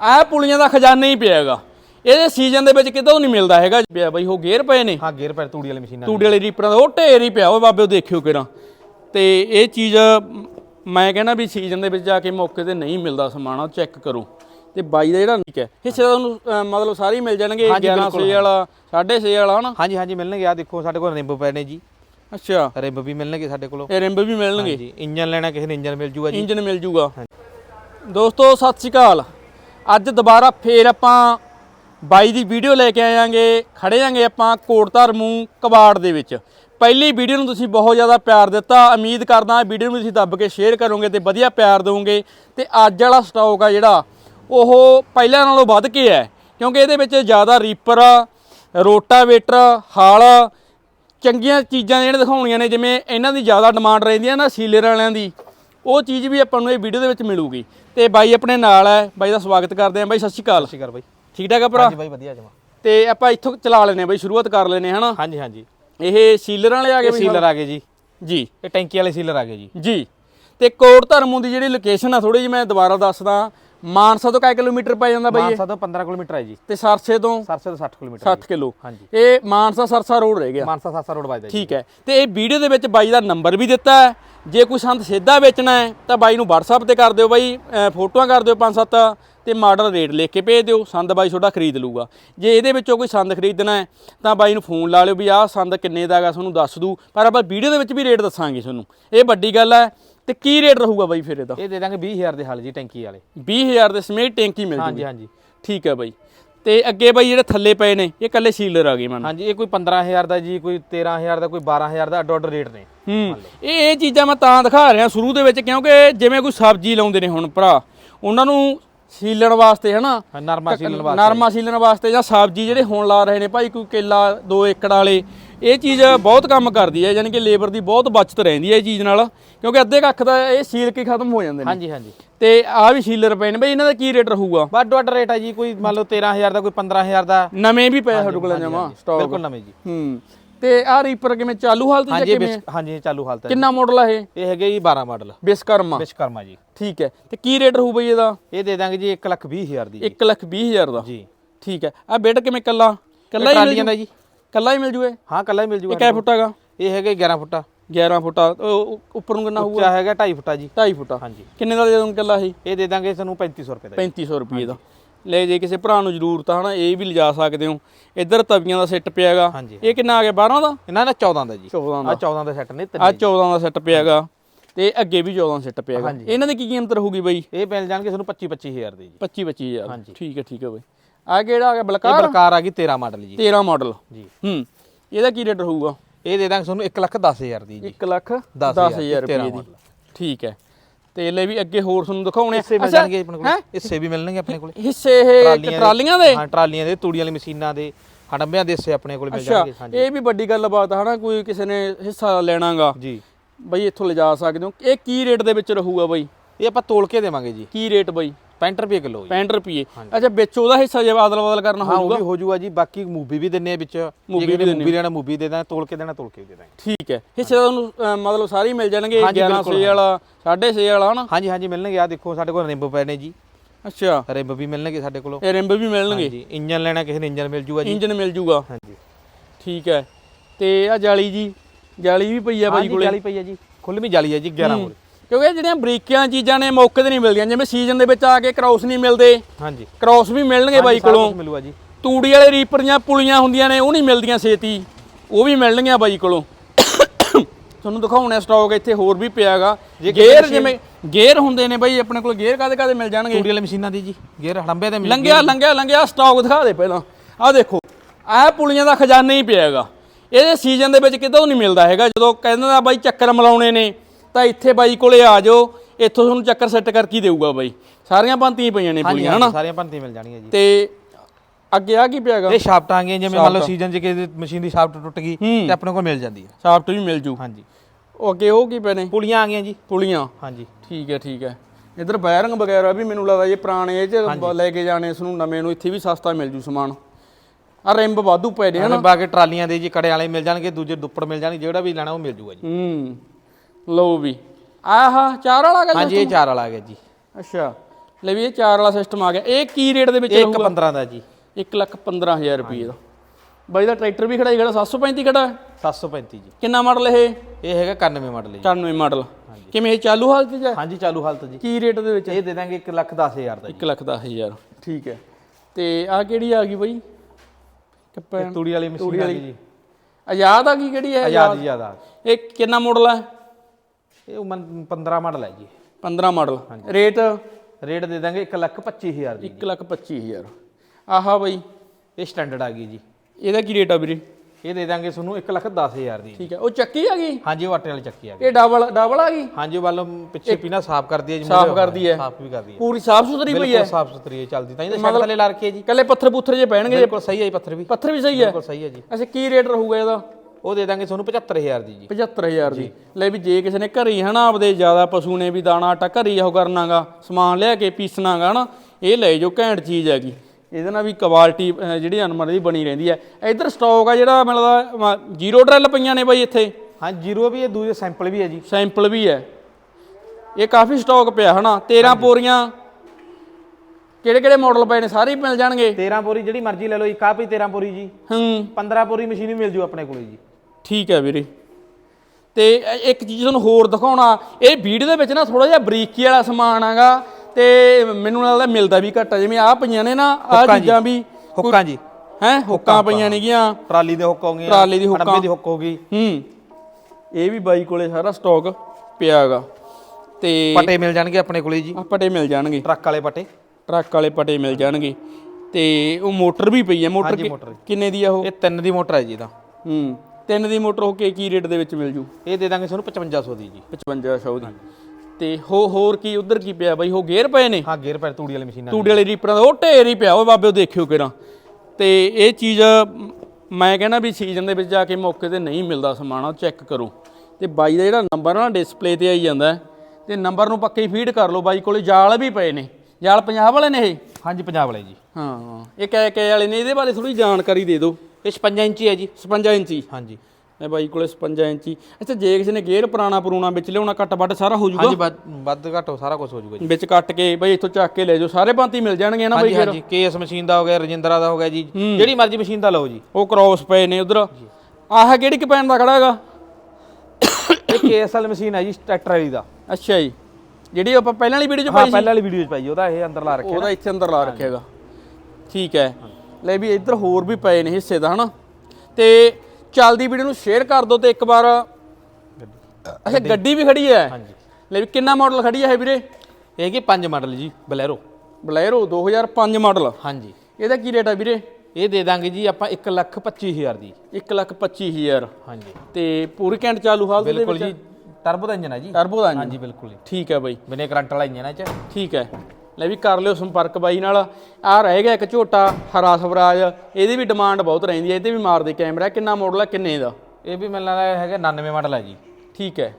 ਆਹ ਪੁਲੀਆਂ ਦਾ ਖਜ਼ਾਨਾ ਹੀ ਪਿਆ ਹੈਗਾ। ਇਹਦੇ ਸੀਜ਼ਨ ਦੇ ਵਿੱਚ ਕਿਤੋਂ ਨਹੀਂ ਮਿਲਦਾ ਹੈਗਾ। ਪਿਆ ਬਈ ਉਹ ਗੇਅਰ ਪਏ ਨੇ। ਹਾਂ ਗੇਅਰ ਪੈਰ ਤੂੜੀ ਵਾਲੀ ਮਸ਼ੀਨਾਂ ਤੂੜੀ ਵਾਲੇ ਰੀਪਰਾਂ ਦਾ ਉਹ ਢੇਰ ਹੀ ਪਿਆ ਓਏ ਬਾਬੇ ਉਹ ਦੇਖਿਓ ਕਿਰਾਂ ਤੇ ਇਹ ਚੀਜ਼ ਮ, ਕਹਿੰਦਾ ਵੀ ਸੀਜ਼ਨ ਦੇ ਵਿੱਚ ਜਾ ਕੇ ਮੌਕੇ ਤੇ ਨਹੀਂ ਮਿਲਦਾ ਸਮਾਨ ਉਹ ਚੈੱਕ ਕਰੋ। ਤੇ ਬਾਈ ਦਾ ਜਿਹੜਾ ਠੀਕ ਹੈ ਹਿੱਸੇ ਦਾ ਤੁਹਾਨੂੰ ਮਤਲਬ ਸਾਰੇ ਹੀ ਮਿਲ ਜਾਣਗੇ ਹਾਂਜੀ, 11 ਬਿਲਕੁਲ, ਸੇ ਵਾਲਾ 6.5 ਵਾਲਾ ਹਨਾ? ਹਾਂਜੀ ਹਾਂਜੀ ਮਿਲਣਗੇ। ਆ ਦੇਖੋ ਸਾਡੇ ਕੋਲ ਰਿੰਬ ਪਏ ਨੇ ਜੀ। ਅੱਛਾ। ਰਿੰਬ ਵੀ ਮਿਲਣਗੇ ਸਾਡੇ ਕੋਲੋਂ। ਇਹ ਰਿੰਬ ਵੀ ਮਿਲਣਗੇ। ਹਾਂਜੀ ਇੰਜਨ ਲੈਣਾ ਕਿਸੇ ਨੇ ਇੰਜਨ ਮਿਲ ਜੂਗਾ ਜੀ। ਇੰਜਨ ਮਿਲ ਜੂਗਾ। ਦੋਸਤੋ ਸਤਿ ਸ਼੍ਰੀ ਅਕਾਲ। ਅੱਜ ਦੁਬਾਰਾ ਫੇਰ ਆਪਾਂ ਬਾਈ ਦੀ ਵੀਡੀਓ ਲੈ ਕੇ ਆਵਾਂਗੇ ਖੜੇ ਆਂਗੇ ਆਪਾਂ ਕੋਟ ਧਰਮੂ ਕਬਾੜ ਦੇ ਵਿੱਚ। ਪਹਿਲੀ ਵੀਡੀਓ ਨੂੰ ਤੁਸੀਂ ਬਹੁਤ ਜ਼ਿਆਦਾ ਪਿਆਰ ਦਿੱਤਾ, ਉਮੀਦ ਕਰਦਾ ਵੀਡੀਓ ਨੂੰ ਤੁਸੀਂ ਦੱਬ ਕੇ ਸ਼ੇਅਰ ਕਰੋਗੇ ਤੇ ਵਧੀਆ ਪਿਆਰ ਦਿਓਗੇ ਤੇ ਅੱਜ ਵਾਲਾ ਸਟਾਕ ਆ ਜਿਹੜਾ, ਉਹ ਪਹਿਲਾਂ ਨਾਲੋਂ ਵੱਧ ਕੇ ਹੈ, ਕਿਉਂਕਿ ਇਹਦੇ ਵਿੱਚ ਜ਼ਿਆਦਾ ਰੀਪਰ ਰੋਟਾਵੇਟਰ ਹਾਲ, ਚੰਗੀਆਂ ਚੀਜ਼ਾਂ ਜਿਹੜੀਆਂ ਦਿਖਾਉਣੀਆਂ ਨੇ, ਜਿਵੇਂ ਇਹਨਾਂ ਦੀ ਜ਼ਿਆਦਾ ਡਿਮਾਂਡ ਰਹਿੰਦੀ ਹੈ ਨਾ, ਸੀਲਰ ਵਾਲਿਆਂ ਦੀ। ਉਹ ਚੀਜ਼ ਵੀ ਆਪਾਂ ਨੂੰ ਇਹ ਵੀਡੀਓ ਦੇ ਵਿੱਚ ਮਿਲੂਗੀ। ਤੇ ਬਾਈ ਆਪਣੇ ਨਾਲ ਹੈ। ਬਾਈ ਦਾ ਸਵਾਗਤ ਕਰਦੇ ਆਂ ਬਾਈ ਸਤਿ ਸ਼੍ਰੀ ਅਕਾਲ। ਸਤਿ ਸ਼੍ਰੀ ਅਕਾਲ ਬਾਈ। ਠੀਕ ਠਾਕ ਆ ਭਰਾ? ਹਾਂਜੀ ਬਾਈ ਵਧੀਆ ਜਮਾ ਤੇ ਆਪਾਂ ਇੱਥੋਂ ਚਲਾ ਲੈਨੇ ਬਾਈ ਸ਼ੁਰੂਆਤ ਕਰ ਲੈਨੇ ਹਨਾ? ਹਾਂਜੀ ਹਾਂਜੀ। ਇਹ ਸੀਲਰ ਵਾਲੇ ਆ ਗਏ ਬਾਈ ਸੀਲਰ ਆ ਗਏ ਜੀ। ਜੀ। ਇਹ ਟੈਂਕੀ ਵਾਲੇ ਸੀਲਰ ਆ ਗਏ ਜੀ। ਜੀ। ਤੇ ਕੋਟ ਧਰਮੂ ਦੀ ਜਿਹੜੀ ਲੋਕੇਸ਼ਨ ਆ ਥੋੜੀ ਜਿਹੀ ਮੈਂ ਦੁਬਾਰਾ ਦੱਸਦਾ। ਮਾਨਸਾ ਤੋਂ ਕਿੰਨੇ ਕਿਲੋਮੀਟਰ ਪੈ ਜਾਂਦਾ ਬਾਈ ਮਾਨਸਾ ਤੋਂ 15 ਕਿਲੋਮੀਟਰ ਹੈ ਜੀ। ਤੇ ਸਰਸੇ ਤੋਂ? ਸਰਸੇ ਤੋਂ 60 ਕਿਲੋਮੀਟਰ 60 ਕਿਲੋ। ਹਾਂਜੀ। ਇਹ ਮਾਨਸਾ ਸਰਸਾ ਰੋਡ ਰਹਿ ਗਿਆ। ਮਾਨਸਾ ਸਾਸਾ ਰੋਡ ਵੱਜਦਾ ਠੀਕ ਹੈ। ਤੇ ਇਹ ਵੀਡੀਓ ਦੇ ਵਿੱਚ ਬਾਈ ਦਾ ਨੰਬਰ ਵੀ ਦਿੱਤਾ ਹੈ। ਜੇ ਕੋਈ ਸੰਦ ਸਿੱਧਾ ਵੇਚਣਾ ਹੈ ਤਾਂ ਬਾਈ ਨੂੰ WhatsApp ਤੇ ਕਰ ਦਿਓ ਬਾਈ ਫੋਟੋਆਂ ਕਰ ਦਿਓ ਪੰਜ ਸੱਤ ਤੇ ਮਾਡਲ ਰੇਟ ਲਿਖ ਕੇ ਭੇਜ ਦਿਓ ਸੰਦ ਬਾਈ ਤੁਹਾਡਾ ਖਰੀਦ ਲੂਗਾ ਜੇ ਇਹਦੇ ਵਿੱਚੋਂ ਕੋਈ ਸੰਦ ਖਰੀਦਣਾ ਹੈ ਤਾਂ ਬਾਈ ਨੂੰ ਫੋਨ ਲਾ ਲਿਓ ਵੀ ਆਹ ਸੰਦ ਕਿੰਨੇ ਦਾ ਹੈਗਾ ਤੁਹਾਨੂੰ ਦੱਸ ਦੂ ਪਰ ਆਪਾਂ ਵੀਡੀਓ ਦੇ ਵਿੱਚ ਵੀ ਰੇਟ ਦੱਸਾਂਗੇ ਤੁਹਾਨੂੰ। ਇਹ ਵੱਡੀ ਗੱਲ ਹੈ ਤੇ ਕੀ ਰੇਟ ਰਹੂਗਾ ਬਾਈ ਫਿਰ ਇਹਦਾ? ਇਹ ਦੇ ਦਾਂਗੇ 20000 ਦੇ ਹਲ ਜੀ ਟੈਂਕੀ ਵਾਲੇ। 20000 ਦੇ ਸਮੇਤ ਟੈਂਕੀ ਮਿਲ ਹਾਂਜੀ ਜੂਗੀ ਹਾਂਜੀ। ਠੀਕ ਹੈ ਬਾਈ। ਤੇ ਅੱਗੇ ਬਾਈ ਜਿਹੜੇ ਥੱਲੇ ਪਏ ਨੇ ਇਹ ਕੱਲੇ ਸੀਲਰ ਆ ਗਏ ਮਨ। ਹਾਂਜੀ ਇਹ ਕੋਈ 15000 ਦਾ ਜੀ ਕੋਈ 13000 ਦਾ ਕੋਈ 12000 ਦਾ ਅੱਡੋ ਅੱਡ ਰੇਟ ਨੇ। ਹੂੰ। ਇਹ ਇਹ ਚੀਜ਼ਾਂ ਮੈਂ ਤਾਂ ਦਿਖਾ ਰਿਹਾ ਸ਼ੁਰੂ ਦੇ ਵਿੱਚ ਕਿਉਂਕਿ ਜਿਵੇਂ ਕੋਈ ਸਬਜ਼ੀ ਲਾਉਂਦੇ ਨੇ ਹੁਣ ਭਰਾ ਉਹਨਾਂ ਨੂੰ ਸੀਲਣ ਵਾਸਤੇ ਹਨਾ ਨਰਮਾ ਸੀਲਣ ਵਾਸਤੇ। ਨਰਮਾ ਸੀਲਣ ਵਾਸਤੇ ਜਾਂ ਸਬਜ਼ੀ ਜਿਹੜੇ ਹੁਣ ਲਾ ਰਹੇ ਨੇ ਭਾਈ ਕੋਈ ਕੇਲਾ 2 ਏਕੜ ਵਾਲੇ ਇਹ ਚੀਜ਼ ਬਹੁਤ ਕੰਮ ਕਰਦੀ ਹੈ ਯਾਨੀ ਕਿ ਲੇਬਰ ਦੀ ਬਹੁਤ ਬਚਤ ਰਹਿੰਦੀ ਹੈ ਇਹ ਚੀਜ਼ ਨਾਲ ਕਿਉਂਕਿ ਅੱਧੇ ਕੱਖ ਦਾ ਇਹ ਸੀਲ ਕੇ ਖਤਮ ਹੋ ਜਾਂਦੇ ਨੇ। ਹਾਂਜੀ ਹਾਂਜੀ। ਤੇ ਆਹ ਵੀ ਸੀਲਰ ਪਏ ਨੇ ਬਈ ਇਹਨਾਂ ਦਾ ਕੀ ਰੇਟ ਰਹੂਗਾ? ਬਸ ਅੱਡੋ ਰੇਟ ਹੈ ਜੀ ਕੋਈ ਮੰਨ ਲਓ 13000 ਦਾ ਕੋਈ 15000 ਦਾ। ਨਵੇਂ ਵੀ ਪਏ ਸਾਡੇ ਕੋਲ ਜਮਾ ਸਟਾਕ ਬਿਲਕੁਲ ਨਵੇਂ ਜੀ। ਹੂੰ। ਤੇ ਆਹ ਰੀਪਰ ਕਿਵੇਂ ਚਾਲੂ ਹਾਲਤ ਇਹ ਕਿਵੇਂ? ਹਾਂਜੀ ਚਾਲੂ ਹਾਲਤ ਹੈ ਕਿੰਨਾ ਮਾਡਲ ਆ ਇਹ? ਇਹ ਹੈਗੇ ਜੀ 12 ਮਾਡਲ ਵਿਸ਼ਕਰਮਾ ਵਿਸ਼ਕਰਮਾ ਜੀ। ਠੀਕ ਹੈ। ਤੇ ਕੀ ਰੇਟ ਰਹੂ ਬਈ ਇਹਦਾ? ਇਹ ਦੇ ਦਾਂਗੇ ਜੀ 1 ਲੱਖ 20000 ਦੀ 1 ਲੱਖ 20 ਹਜ਼ਾਰ ਦਾ। ਜੀ। ਠੀਕ ਹੈ। ਆ ਬੈੱਡ ਕਿਵੇਂ ਕੱਲਾ? ਕੱਲਾ ਹੀ ਟਰਾਲੀਆਂ ਦਾ ਜੂ ਜੀ। ਕੱਲਾ ਹੀ ਮਿਲ ਜੂ ਇਹ ਹਾਂ ਕੱਲਾ ਹੀ ਮਿਲ ਇਹ ਜੂਗਾ ਕਿੰਨੇ ਫੁੱਟ ਹੈਗਾ? ਇਹ ਹੈਗੇ 11 ਫੁੱਟਾ। 11 ਫੁੱਟ। ਉੱਪਰ ਨੂੰ ਕਿੰਨਾ ਹੋਊਗਾ? ਉੱਚਾ ਹੈਗਾ 2.5 ਫੁੱਟਾ ਜੀ। 2.5 ਫੁੱਟ। ਹਾਂਜੀ। ਕਿੰਨੇ ਦਾ ਦੇ ਦੂੰ ਕੱਲਾ ਇਹ? ਇਹ ਦੇ ਦਾਂਗੇ ਤੁਹਾਨੂੰ 3500 ਰੁਪਏ ਦਾ ਜੀ। 3500 ਰੁਪਏ ਦਾ। ਲੈ ਜੇ ਕਿਸੇ ਭਰਾ ਨੂੰ ਜ਼ਰੂਰਤ ਹਨਾ ਇਹ ਵੀ ਲਿਜਾ ਸਕਦੇ ਹੋ। ਇੱਧਰ ਤਵੀਆਂ ਦਾ ਸੈੱਟ ਪਿਆ ਹੈਗਾ। ਹਾਂਜੀ। ਇਹ ਕਿੰਨਾ ਆ ਗਿਆ? 12 ਦਾ? ਇਹਨਾਂ ਦਾ 14 ਦਾ ਜੀ। 14 ਆ 14 ਦਾ ਸੈੱਟ ਨੇ ਤਿੰਨ ਆ 14 ਦਾ ਸੈੱਟ ਪਿਆ ਹੈਗਾ। ਤੇ ਅੱਗੇ ਵੀ 14 ਸੈੱਟ ਪਿਆ ਹੈਗਾ। ਹਾਂਜੀ। ਇਹਨਾਂ ਦੀ ਕੀ ਕੀਮਤ ਰਹੂਗੀ ਬਈ? ਇਹ ਮਿਲ ਜਾਣਗੇ ਤੁਹਾਨੂੰ 25 25000 ਦੇ ਜੀ। 25 25000 ਹਾਂਜੀ। ਠੀਕ ਹੈ ਠੀਕ ਹੈ ਬਈ। ਆ ਕਿਹੜਾ ਆ ਗਿਆ? ਇਹ ਬਲਕਾਰ? ਬਲਕਾਰ ਆ ਗਈ 13 ਮਾਡਲ ਜੀ। 13 ਮਾਡਲ। ਜੀ। ਹੂੰ। ਇਹਦਾ ਕੀ ਰੇਟ ਰਹੂਗਾ? ਇਹ ਦੇ ਦਾਂਗੇ ਤੁਹਾਨੂੰ 1 ਲੱਖ 10000 ਦੀ ਜੀ। 1 ਲੱਖ ਦਸ 10000 ਹਜ਼ਾਰ, ਰੁਪਏ ਤੇਰਾਂ ਦੀ। ਮਾਡਲ। ਠੀਕ ਹੈ। ਤੇ ਲੈ ਵੀ ਅੱਗੇ ਹੋਰ ਤੁਹਾਨੂੰ ਦਿਖਾਉਣੇ। ਹਿੱਸੇ ਮਿਲ ਅੱਛਾ, ਜਾਣਗੇ ਆਪਣੇ ਹੈਂ? ਕੋਲ ਹਿੱਸੇ ਵੀ ਮਿਲਣਗੇ ਆਪਣੇ ਕੋਲ। ਹਿੱਸੇ ਇਹ ਟਰਾਲੀਆਂ ਦੇ। ਹਾਂ ਟਰਾਲੀਆਂ ਦੇ ਤੂੜੀ ਵਾਲੀ ਮਸ਼ੀਨਾਂ ਦੇ। ਹੜੰਬਿਆਂ ਦੇ ਹਿੱਸੇ ਆਪਣੇ ਕੋਲ ਮਿਲ ਅੱਛਾ ਜਾਣਗੇ। ਹਾਂਜੀ। ਇਹ ਵੀ ਵੱਡੀ ਗੱਲ ਬਾਤ ਹੈ ਹਨਾ? ਕੋਈ ਕਿਸੇ ਨੇ ਹਿੱਸਾ ਲੈਣਾਗਾ। ਜੀ। ਬਈ ਇੱਥੋਂ ਲਿਜਾ ਸਕਦੇ ਹੋ। ਇਹ ਕੀ ਰੇਟ ਦੇ ਵਿੱਚ ਰਹੂਗਾ ਬਈ? ਇਹ ਆਪਾਂ ਤੋਲ ਕੇ ਦੇਵਾਂਗੇ ਜੀ। ਕੀ ਰੇਟ ਬਈ? 65 ਰੁਪਏ ਕਿਲੋ ਜੀ। 65 ਰੁਪਏ। ਅੱਛਾ ਵਿੱਚ ਉਹਦਾ ਹਿੱਸਾ ਜੇ ਬਦਲ ਬਦਲ ਕਰਨਾ ਹਾਂ ਉਹ ਹੋਊਗਾ ਹੋ ਜਾਊਗਾ ਜੀ ਬਾਕੀ ਮੂਵੀ ਵੀ ਦਿੰਨੇ ਆ ਵਿੱਚ। ਮੂਵੀ ਜੇ ਵੀ ਮੂਵੀ ਲੈਣਾ ਮੂਵੀ ਦੇ ਦਾਂ ਤੋਲ ਕੇ ਦੇਣਾ ਤੋਲ ਕੇ ਦੇ ਠੀਕ ਹੈ। ਹਿੱਸੇ ਤੁਹਾਨੂੰ ਮਤਲਬ ਸਾਰੇ ਮਿਲ ਜਾਣਗੇ ਹਾਂਜੀ, 11 ਬਿਲਕੁਲ, ਛੇ ਵਾਲਾ 6.5 ਵਾਲਾ ਹਨਾ? ਹਾਂਜੀ ਹਾਂਜੀ ਮਿਲਣਗੇ। ਆ ਦੇਖੋ ਸਾਡੇ ਕੋਲ ਰਿੰਬ ਪਏ ਨੇ ਜੀ। ਅੱਛਾ। ਰਿੰਬ ਵੀ ਮਿਲਣਗੇ ਸਾਡੇ ਕੋਲੋਂ। ਇਹ ਰਿੰਬ ਵੀ ਮਿਲਣਗੇ? ਹਾਂਜੀ ਇੰਜਨ ਲੈਣਾ ਕਿਸੇ ਨੇ ਇੰਜਨ ਮਿਲ ਜੂਗਾ ਜੀ। ਇੰਜਨ ਮਿਲ ਜੂਗਾ। ਹਾਂਜੀ। ਠੀਕ ਹੈ। ਤੇ ਆ ਜਾਲੀ ਜੀ ਜਾਲੀ ਵੀ ਪਈ ਆ ਬਾਈ ਕੋਲੇ? ਜਾਲੀ ਪਈ ਹੈ ਜੀ। ਖੁੱਲਵੀਂ ਜਾਲੀ ਹੈ ਜੀ 11 ਹੂੰ। ਕਿਉਂਕਿ ਜਿਹੜੀਆਂ ਬਰੀਕੀਆਂ ਚੀਜ਼ਾਂ ਨੇ ਮੌਕੇ ਤੇ ਨਹੀਂ ਮਿਲਦੀਆਂ। ਜਿਵੇਂ ਸੀਜ਼ਨ ਦੇ ਵਿੱਚ ਆ ਕੇ ਕ੍ਰਾਸ ਨਹੀਂ ਮਿਲਦੇ ਹਾਂਜੀ। ਕ੍ਰਾਸ ਵੀ ਮਿਲਣਗੇ ਬਾਈ ਕੋਲੋਂ ਮਿਲੂਗਾ ਜੀ। ਤੂੜੀ ਵਾਲੇ ਰੀਪਰ ਦੀਆਂ ਪੁਲੀਆਂ ਹੁੰਦੀਆਂ ਨੇ ਉਹ ਨਹੀਂ ਮਿਲਦੀਆਂ ਛੇਤੀ। ਉਹ ਵੀ ਮਿਲਣਗੀਆਂ ਬਾਈ ਕੋਲੋਂ। ਤੁਹਾਨੂੰ ਦਿਖਾਉਣਾ ਸਟਾਕ ਇੱਥੇ ਹੋਰ ਵੀ ਪਿਆਗਾ। ਗੇਅਰ ਜਿਵੇਂ ਗੇਅਰ ਹੁੰਦੇ ਨੇ ਬਾਈ ਆਪਣੇ ਕੋਲ ਗੇਅਰ ਕਾਦੇ ਕਾਦੇ ਮਿਲ ਜਾਣਗੇ? ਤੂੜੀ ਵਾਲੀ ਮਸ਼ੀਨਾਂ ਦੀ ਜੀ ਗੇਅਰ ਹੜੰਬੇ ਦੇ ਮਿਲ ਲੰਘਿਆ ਲੰਘਿਆ ਲੰਘਿਆ ਸਟਾਕ ਦਿਖਾ ਦੇ ਪਹਿਲਾਂ। ਆਹ ਦੇਖੋ ਆਹ ਪੁਲੀਆਂ ਦਾ ਖਜ਼ਾਨਾ ਹੀ ਪਿਆ ਹੈਗਾ ਇਹਦੇ ਸੀਜ਼ਨ ਦੇ ਵਿੱਚ ਕਿਤੋਂ ਨਹੀਂ ਮਿਲਦਾ ਹੈਗਾ। ਜਦੋਂ ਕਹਿੰਦੇ ਬਾਈ ਚੱਕਰ ਮਲਾਉਣੇ ਨੇ ਤਾਂ ਇੱਥੇ ਬਾਈ ਕੋਲੇ ਆ ਜਾਓ ਇੱਥੋਂ ਤੁਹਾਨੂੰ ਚੱਕਰ ਸੈੱਟ ਕਰਕੇ ਦੇਊਗਾ ਬਾਈ। ਸਾਰੀਆਂ ਬੰਤੀਆਂ ਪਈਆਂ ਨੇ ਹਾਂਜੀ ਪੁਲੀਆਂ ਹਨਾ? ਸਾਰੀਆਂ ਪੰਤੀ ਮਿਲ ਜਾਣਗੀਆਂ ਜੀ। ਤੇ ਅੱਗੇ ਆ ਕੀ ਪਿਆਗਾ? ਇਹ ਸ਼ਾਫਟ ਆ ਗਈਆਂ ਜਿਵੇਂ ਮੰਨ ਲਓ ਸੀਜ਼ਨ 'ਚ ਕਿਸੇ ਮਸ਼ੀਨ ਦੀ ਸ਼ਾਫਟ ਟੁੱਟ ਗਈ ਹੂੰ। ਤੇ ਆਪਣੇ ਕੋਲ ਮਿਲ ਜਾਂਦੀ ਹੈ। ਸਾਫਟ ਵੀ ਮਿਲ ਜੂ। ਹਾਂਜੀ। ਉਹ ਅੱਗੇ ਉਹ ਕੀ ਪਏ ਨੇ ਪੁਲੀਆਂ ਆ ਗਈਆਂ ਜੀ। ਪੁਲੀਆਂ। ਹਾਂਜੀ। ਠੀਕ ਹੈ ਠੀਕ ਹੈ। ਇਧਰ ਬੈਰਿੰਗ ਵਗੈਰਾ ਵੀ ਮੈਨੂੰ ਲੱਗਦਾ ਇਹ ਪੁਰਾਣੇ ਇਹ ਚ ਲੈ ਕੇ ਜਾਣੇ ਇਸ ਨੂੰ ਨਵੇਂ ਨੂੰ ਇੱਥੇ ਵੀ ਸਸਤਾ ਮਿਲ ਜੂ ਸਮਾਨ। ਆ ਰਿੰਬ ਵਾਧੂ ਪਏ ਨੇ ਹਨਾ? ਬਾਕੀ ਟਰਾਲੀਆਂ ਦੇ ਜੀ ਕੜੇ ਵਾਲੇ ਮਿਲ ਜਾਣਗੇ ਦੂਜੇ ਦੁੱਪੜ ਮਿਲ ਜਾਣਗੇ ਜਿਹੜਾ ਵੀ ਲੈਣਾ ਉਹ ਮਿਲ ਜੂਗਾ ਜੀ। ਹੂੰ। ਲਓ ਵੀ। ਆਹਾ ਚਾਰ ਵਾਲਾ ਗਾ ਹਾਂਜੀ ਇਹ ਚਾਰ ਵਾਲਾ ਆ ਗਿਆ ਜੀ। ਅੱਛਾ। ਲੈ ਵੀ ਇਹ ਚਾਰ ਵਾਲਾ ਸਿਸਟਮ ਆ ਗਿਆ। ਇਹ ਕੀ ਰੇਟ ਦੇ ਵਿੱਚ ਇਹ ਰਹੂਗਾ? 115 ਦਾ ਜੀ। 1 ਲੱਖ 15000 ਰੁਪਏ ਦਾ। ਬਾਈ ਦਾ ਟਰੈਕਟਰ ਵੀ ਖੜਾ ਖੜਾ 735 ਖੜਾ ਹੈ? 735 ਜੀ। ਕਿੰਨਾ ਮਾਡਲ ਇਹ? ਇਹ ਹੈਗਾ 91 ਮਾਡਲ ਜੀ। 94 ਮਾਡਲ ਕਿਵੇਂ ਇਹ ਚਾਲੂ ਹਾਲਤ 'ਚ ਹੈ? ਹਾਂਜੀ ਚਾਲੂ ਹਾਲਤ ਜੀ। ਕੀ ਰੇਟ ਦੇ ਵਿੱਚ ਇਹ ਦੇ ਦਾਂਗੇ 1 ਲੱਖ 10000 ਦਾ ਜੀ। 1 ਲੱਖ 10000 ਠੀਕ ਹੈ। ਤੇ ਆ ਕਿਹੜੀ ਆ ਗਈ ਬਾਈ? ਕੱਪਾ ਤੂੜੀ ਵਾਲੀ ਮਸ਼ੀਨ ਆ ਗਈ ਜੀ। ਆਜ਼ਾਦ ਆ ਗਈ ਕਿਹੜੀ ਹੈ ਆਜ਼ਾਦ ਜੀ ਜ਼ਿਆਦਾ ਇਹ ਕਿੰਨਾ ਮਾਡਲ ਹੈ ਇਹ ਉਮਰ 15 ਮਾਡਲ ਹੈ ਜੀ। 15 ਮਾਡਲ। ਰੇਟ? ਰੇਟ ਦੇ ਦਾਂਗੇ 1 ਲੱਖ 25000 ਜੀ 1 ਲੱਖ 25000 ਆਹਾ ਬਾਈ। ਇਹ ਸਟੈਂਡਰਡ ਆ ਗਈ ਜੀ। ਇਹਦਾ ਕੀ ਰੇਟ ਆ ਵੀਰੇ? ਇਹ ਦੇ ਦਾਂਗੇ ਤੁਹਾਨੂੰ 1 ਲੱਖ 10000 ਦੀ ਠੀਕ ਹੈ। ਉਹ ਚੱਕੀ ਆ ਗਈ? ਹਾਂਜੀ ਉਹ ਆਟੇ ਵਾਲੀ ਚੱਕੀ ਆ ਗਈ। ਇਹ ਡਬਲ ਡਬਲ ਆ ਗਈ? ਹਾਂਜੀ ਵੱਲ ਪਿੱਛੇ ਪੀਣਾ ਸਾਫ਼ ਕਰਦੀ ਹੈ ਜੀ ਸਾਫ਼ ਕਰਦੀ ਹੈ। ਸਾਫ਼ ਵੀ ਕਰਦੀ ਹੈ। ਪੂਰੀ ਸਾਫ਼ ਸੁਥਰੀ ਪਈ ਹੈ। ਬਿਲਕੁਲ ਸਾਫ਼ ਸੁਥਰੀ ਹੈ ਚੱਲਦੀ ਤਾਂ ਇਹਦੇ ਸ਼ਕਲ ਥੱਲੇ ਲਾ ਰੱਖੀ ਹੈ ਜੀ। ਕੱਲੇ ਪੱਥਰ ਪੁੱਥਰ ਜੇ ਪੈਣਗੇ ਬਿਲਕੁਲ ਸਹੀ ਹੈ ਜੀ ਪੱਥਰ ਵੀ ਪੱਥਰ ਵੀ ਸਹੀ ਹੈ। ਬਿਲਕੁਲ ਸਹੀ ਹੈ ਜੀ। ਅੱਛਾ ਕੀ ਰੇਟ ਰਹੂਗਾ ਇਹਦਾ? ਉਹ ਦੇ ਦਾਂਗੇ ਤੁਹਾਨੂੰ 75000 ਦੀ ਜੀ। 75000 ਦੀ। ਲੈ ਵੀ ਜੇ ਕਿਸੇ ਨੇ ਘਰੇ ਹਨਾ ਆਪਦੇ ਜ਼ਿਆਦਾ ਪਸ਼ੂ ਨੇ ਵੀ ਦਾਣਾ ਆਟਾ ਘਰੇ ਉਹ ਕਰਨਾਗਾ ਸਮਾਨ ਲਿਆ ਕੇ ਪੀਸਣਾਗਾ ਹਨਾ ਇਹ ਲੈ ਜੋ ਘੈਂਟ ਚੀਜ਼ ਹੈਗੀ। ਇਹਦੇ ਨਾਲ ਵੀ ਕੁਆਲਿਟੀ ਜਿਹੜੀ ਅਨਮਰ ਦੀ ਬਣੀ ਰਹਿੰਦੀ ਹੈ। ਇਧਰ ਸਟਾਕ ਆ ਜਿਹੜਾ ਮਿਲਦਾ ਜ਼ੀਰੋ ਡਰੈਲ ਪਈਆਂ ਨੇ ਬਾਈ ਇੱਥੇ। ਹਾਂ ਜੀਰੋ ਵੀ ਹੈ ਦੂਜੇ ਸੈਂਪਲ ਵੀ ਹੈ ਜੀ। ਸੈਂਪਲ ਵੀ ਹੈ। ਇਹ ਕਾਫੀ ਸਟਾਕ ਪਿਆ ਹਨਾ 13 ਪੋਰੀਆਂ। ਕਿਹੜੇ ਕਿਹੜੇ ਮਾਡਲ ਪਏ ਨੇ ਸਾਰੇ ਹੀ ਮਿਲ ਜਾਣਗੇ। 13 ਪੋਰੀ ਜਿਹੜੀ ਮਰਜ਼ੀ ਲੈ ਲਓ ਜੀ ਕਾਪੀ 13 ਪੋਰੀ ਜੀ। ਹੂੰ। 15 ਪੋਰੀ ਮਸ਼ੀਨ ਵੀ ਮਿਲ ਜੂ ਆਪਣੇ ਕੋਲੇ ਜੀ। ਠੀਕ ਹੈ ਵੀਰੇ। ਤੇ ਇੱਕ ਚੀਜ਼ ਤੁਹਾਨੂੰ ਹੋਰ ਦਿਖਾਉਣਾ ਇਹ ਵੀਡੀਓ ਦੇ ਵਿੱਚ ਨਾ ਥੋੜਾ ਜਿਹਾ ਬਰੀਕੀ ਵਾਲਾ ਸਮਾਨ ਆਗਾ ਤੇ ਮੈਨੂੰ ਲੱਗਦਾ ਮਿਲਦਾ ਵੀ ਘੱਟ ਆ ਜਿਵੇਂ ਆ ਪਈਆਂ ਨੇ ਨਾ ਆ। ਚੀਜ਼ਾਂ ਵੀ ਹੁੱਕਾਂ ਜੀ। ਹੈ ਹੁੱਕਾਂ ਪਈਆਂ ਨੇਗੀਆਂ। ਟਰਾਲੀ ਦੇ ਹੁੱਕ ਹੋ ਗਏ ਟਰਾਲੀ ਦੀ ਹੁੱਕਾਂ। ਦੀ ਹੁੱਕ ਹੋ ਗਈ। ਹੂੰ। ਇਹ ਵੀ ਬਾਈ ਕੋਲੇ ਸਾਰਾ ਸਟਾਕ ਪਿਆਗਾ। ਤੇ ਪਟੇ ਮਿਲ ਜਾਣਗੇ ਆਪਣੇ ਕੋਲੇ ਜੀ। ਪਟੇ ਮਿਲ ਜਾਣਗੇ। ਟਰੱਕ ਵਾਲੇ ਪਟੇ। ਟਰੱਕ ਵਾਲੇ ਪਟੇ ਮਿਲ ਜਾਣਗੇ। ਤੇ ਉਹ ਮੋਟਰ ਵੀ ਪਈ ਹੈ। ਮੋਟਰ। ਕਿੰਨੇ ਦੀ ਆ ਉਹ? ਇਹ ਤਿੰਨ ਦੀ ਮੋਟਰ ਹੈ ਜੀ ਇਹਦਾ। ਹੂੰ। ਤਿੰਨ ਦੀ ਮੋਟਰ ਹੋ ਕੇ ਕੀ ਰੇਟ ਦੇ ਵਿੱਚ ਮਿਲ ਜੂ? ਇਹ ਦੇ ਦਾਂਗੇ ਤੁਹਾਨੂੰ 5500 ਦੀ ਜੀ। 5500 ਦੀ। ਤੇ ਹੋ ਹੋਰ ਕੀ ਉਧਰ ਕੀ ਪਿਆ ਬਾਈ? ਉਹ ਗੇਅਰ ਪਏ ਨੇ? ਹਾਂ ਗੇਅਰ ਪੈਰ ਤੂੜੀ ਵਾਲੀ ਮਸ਼ੀਨਾਂ ਟੂਡੇ ਵਾਲੇ ਰੀਪਰਾਂ ਦਾ ਉਹ ਢੇਰ ਹੀ ਪਿਆ ਉਹ ਬਾਬੇ ਉਹ ਦੇਖਿਓ ਕਿਰਾਂ ਤੇ ਇਹ ਚੀਜ਼ ਮ, ਕਹਿੰਦਾ ਵੀ ਸੀਜ਼ਨ ਦੇ ਵਿੱਚ ਜਾ ਕੇ ਮੌਕੇ ਤੇ ਨਹੀਂ ਮਿਲਦਾ ਸਮਾਨ ਉਹ ਚੈੱਕ ਕਰੋ। ਤੇ ਬਾਈ ਦਾ ਜਿਹੜਾ ਨੰਬਰ ਨਾ ਡਿਸਪਲੇ ਤੇ ਆਈ ਜਾਂਦਾ। ਹੈ, ਤੇ ਨੰਬਰ ਨੂੰ ਪੱਕੇ ਫੀਡ ਕਰ ਲਓ ਬਾਈ ਕੋਲੇ ਜਾਲ ਵੀ ਪਏ ਨੇ। ਜਾਲ ਪੰਜਾਬ ਵਾਲੇ ਨੇ ਇਹ? ਹਾਂਜੀ ਪੰਜਾਬ ਵਾਲੇ ਜੀ। ਹਾਂ ਇਹ ਕੈ ਕੈ ਵਾਲੇ ਨੇ ਇਹਦੇ ਬਾਰੇ ਥੋੜੀ ਜਾਣਕਾਰੀ ਦੇ ਦਿਓ। ਇਹ 56 ਇੰਚੀ ਹੈ ਜੀ 56 ਇੰਚੀ। ਹਾਂਜੀ। ਇਹ ਬਾਈ ਕੋਲੇ 56 ਇੰਚੀ। ਅੱਛਾ ਜੇ ਕਿਸੇ ਨੇ ਗੇਅਰ ਪੁਰਾਣਾ ਪਰੂਣਾ ਵਿੱਚ ਲਿਆਉਣਾ ਕੱਟ ਵੱਟ ਸਾਰਾ ਹੋ ਜਾਊਗਾ? ਹਾਂਜੀ ਵੱਧ- ਵੱਧ ਘੱਟ ਸਾਰਾ ਕੁਝ ਹੋ ਜਾਊਗਾ ਜੀ। ਵਿੱਚ ਕੱਟ ਕੇ ਬਈ ਇੱਥੋਂ ਚੱਕ ਕੇ ਲੈ ਜਾਓ ਸਾਰੇ ਭਾਂਤੀ ਮਿਲ ਜਾਣਗੇ ਨਾ ਬਈ ਹਾਂਜੀ ਹਾਂਜੀ ਕੇਐਸ ਮਸ਼ੀਨ ਦਾ ਹੋ ਗਿਆ ਰਜਿੰਦਰਾ ਦਾ ਹੋ ਗਿਆ ਜੀ। ਜਿਹੜੀ ਮਰਜ਼ੀ ਮਸ਼ੀਨ ਦਾ ਲਓ ਜੀ। ਉਹ ਕ੍ਰੋਸ ਪਏ ਨੇ ਉਧਰ। ਆਹ ਕਿਹੜੀ ਕਪੈਨ ਦਾ ਖੜਾ ਹੈਗਾ? ਇਹ ਕੇਐਸ ਵਾਲੀ ਮਸ਼ੀਨ ਹੈ ਜੀ ਟਰੈਕਟਰ ਵਾਲੀ ਦਾ। ਅੱਛਾ ਜੀ। ਜਿਹੜੀ ਆਪਾਂ ਪਹਿਲਾਂ ਵਾਲੀ ਵੀਡੀਓ 'ਚ ਹਾਂ ਪਾਈ ਸੀ? ਪਹਿਲਾਂ ਵਾਲੀ ਵੀਡੀਓ 'ਚ ਪਾਈ ਉਹਦਾ ਇਹ ਅੰਦਰ ਲਾ ਰੱਖਿਆ ਉਹਦਾ ਇੱਥੇ ਅੰਦਰ ਲਾ ਰੱਖਿਆ ਹੈਗਾ। ਠੀਕ ਹੈ। ਲੈ ਵੀ ਇੱਧਰ ਹੋਰ ਵੀ ਪਏ ਨੇ ਹਿੱਸੇ ਦਾ ਹਨਾ? ਤੇ ਚੱਲਦੀ ਵੀਡੀਓ ਨੂੰ ਸ਼ੇਅਰ ਕਰ ਦਿਓ ਤੇ ਇੱਕ ਵਾਰ। ਅੱਛਾ ਗੱਡੀ। ਵੀ ਖੜੀ ਹੈ? ਹਾਂਜੀ। ਲੈ ਵੀ ਕਿੰਨਾ ਮਾਡਲ ਖੜੀ ਹੈ ਵੀਰੇ? ਇਹ ਕੀ ਪੰਜ ਮਾਡਲ ਜੀ ਬਲੈਰੋ ਬਲੈਰੋ 2005 ਮਾਡਲ ਹਾਂਜੀ। ਇਹਦਾ ਕੀ ਰੇਟ ਹੈ ਵੀਰੇ? ਇਹ ਦੇ ਦਾਂਗੇ ਜੀ ਆਪਾਂ 1 ਲੱਖ 25000 ਦੀ। 1 ਲੱਖ 25000 ਹਾਂਜੀ। ਤੇ ਪੂਰੀ ਕੈਂਟ ਚਾਲੂ ਹਾਲ ਦੇ ਬਿਲਕੁਲ ਵਿੱਚ? ਜੀ ਟਰਬੋ ਦਾ ਇੰਜਨ ਹੈ ਜੀ। ਟਰਬੋ ਦਾ ਇੰਜਨ। ਹਾਂਜੀ ਬਿਲਕੁਲ ਠੀਕ ਹੈ ਬਾਈ। ਬਿਨੇ ਕਰੰਟ ਵਾਲਾ ਇੰਜਨ ਹੈ ਚ। ਠੀਕ ਹੈ। ਲੈ ਵੀ ਕਰ ਲਿਓ ਸੰਪਰਕ ਬਾਈ ਨਾਲ। ਆ ਰਹਿ ਗਿਆ ਇੱਕ ਝੋਟਾ ਹਰਾ ਸਵਰਾਜ। ਇਹਦੀ ਵੀ ਡਿਮਾਂਡ ਬਹੁਤ ਰਹਿੰਦੀ ਹੈ ਇਹਦੇ ਵੀ ਮਾਰਦੇ ਕੈਮਰਾ ਕਿੰਨਾ ਮਾਡਲ ਹੈ ਕਿੰਨੇ ਦਾ? ਇਹ ਵੀ ਮੈਨੂੰ ਲੱਗਦਾ ਹੈਗਾ 99 ਮਾਡਲ ਹੈ ਜੀ। ਠੀਕ ਹੈ।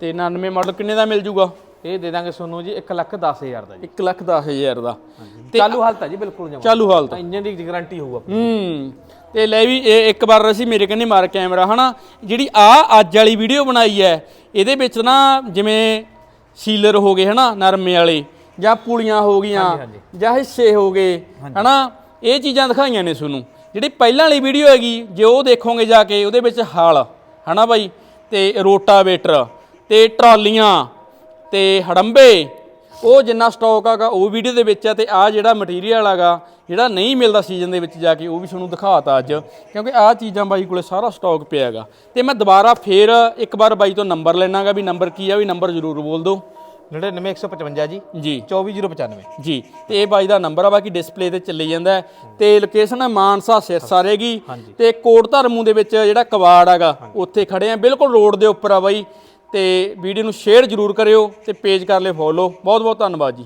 ਤੇ 99 ਮਾਡਲ ਕਿੰਨੇ ਦਾ ਮਿਲ ਜੂਗਾ? ਇਹ ਦੇ ਦਾਂਗੇ ਤੁਹਾਨੂੰ ਜੀ 1 ਲੱਖ 10000 ਦਾ ਜੀ। 1 ਲੱਖ 10000 ਦਾ। ਚਾਲੂ ਹਾਲਤ ਹੈ ਜੀ ਬਿਲਕੁਲ ਜਮਾ। ਚਾਲੂ ਹਾਲਤ। ਇੰਜਨ ਦੀ ਗਾਰੰਟੀ ਹੋਊ ਆਪਣੀ। ਹੂੰ। ਤੇ ਲੈ ਵੀ ਇਹ ਇੱਕ ਵਾਰ ਅਸੀਂ ਮੇਰੇ ਕੰਨੀ ਮਾਰ ਕੈਮਰਾ ਹਨਾ? ਜਿਹੜੀ ਆ ਅੱਜ ਵਾਲੀ ਵੀਡੀਓ ਬਣਾਈ ਹੈ ਇਹਦੇ ਵਿੱਚ ਨਾ ਜਿਵੇਂ ਸੀਲਰ ਹੋ ਗਏ ਹਨਾ? ਨਰਮੇ ਵਾਲੇ। ਜਾਂ ਪੁਲੀਆਂ ਹੋ ਗਈਆਂ। ਜਾਂ ਹਿੱਸੇ ਹੋ ਗਏ ਹਨਾ? ਇਹ ਚੀਜ਼ਾਂ ਦਿਖਾਈਆਂ ਨੇ ਤੁਹਾਨੂੰ। ਜਿਹੜੀ ਪਹਿਲਾਂ ਵਾਲੀ ਵੀਡੀਓ ਹੈਗੀ ਜੇ ਉਹ ਦੇਖੋਗੇ ਜਾ ਕੇ ਉਹਦੇ ਵਿੱਚ ਹਲ ਹਨਾ ਬਾਈ? ਤੇ ਰੋਟਾਵੇਟਰ ਤੇ ਟਰਾਲੀਆਂ ਤੇ ਹੜੰਬੇ ਉਹ ਜਿੰਨਾ ਸਟਾਕ ਹੈਗਾ ਉਹ ਵੀਡੀਓ ਦੇ ਵਿੱਚ ਹੈ ਤੇ ਆ ਜਿਹੜਾ ਮਟੀਰੀਅਲ ਹੈਗਾ ਜਿਹੜਾ ਨਹੀਂ ਮਿਲਦਾ ਸੀਜ਼ਨ ਦੇ ਵਿੱਚ ਜਾ ਕੇ ਉਹ ਵੀ ਤੁਹਾਨੂੰ ਦਿਖਾਤਾ ਅੱਜ। ਕਿਉਂਕਿ ਆ ਚੀਜ਼ਾਂ ਬਾਈ ਕੋਲੇ ਸਾਰਾ ਸਟਾਕ ਪਿਆ ਹੈਗਾ। ਤੇ ਮੈਂ ਦੁਬਾਰਾ ਫੇਰ ਇੱਕ ਵਾਰ ਬਾਈ ਤੋਂ ਨੰਬਰ ਲੈਣਾਗਾ ਵੀ ਨੰਬਰ ਕੀ ਆ ਵੀ ਨੰਬਰ ਜ਼ਰੂਰ ਬੋਲ ਦਿਓ। 99155 ਜੀ। ਜੀ। 24095 ਜੀ ਤੇ ਇਹ ਬਾਈ ਦਾ ਨੰਬਰ ਆ ਬਾਕੀ ਡਿਸਪਲੇ ਤੇ ਚੱਲੀ ਜਾਂਦਾ। ਤੇ ਲੋਕੇਸ਼ਨ ਹੈ ਮਾਨਸਾ ਸਿਰਸਾ ਰਹੇਗੀ ਤੇ ਕੋਟ ਧਰਮੂ ਦੇ ਵਿੱਚ ਜਿਹੜਾ ਕਵਾੜ ਹੈਗਾ ਉੱਥੇ ਖੜੇ ਆ ਬਿਲਕੁਲ ਰੋਡ ਦੇ ਉੱਪਰ ਆ ਬਾਈ। ਤੇ ਵੀਡੀਓ ਨੂੰ ਸ਼ੇਅਰ ਜ਼ਰੂਰ ਕਰਿਓ ਤੇ ਪੇਜ ਕਰ ਲਿਓ ਫੋਲੋ ਬਹੁਤ ਬਹੁਤ ਧੰਨਵਾਦ ਜੀ।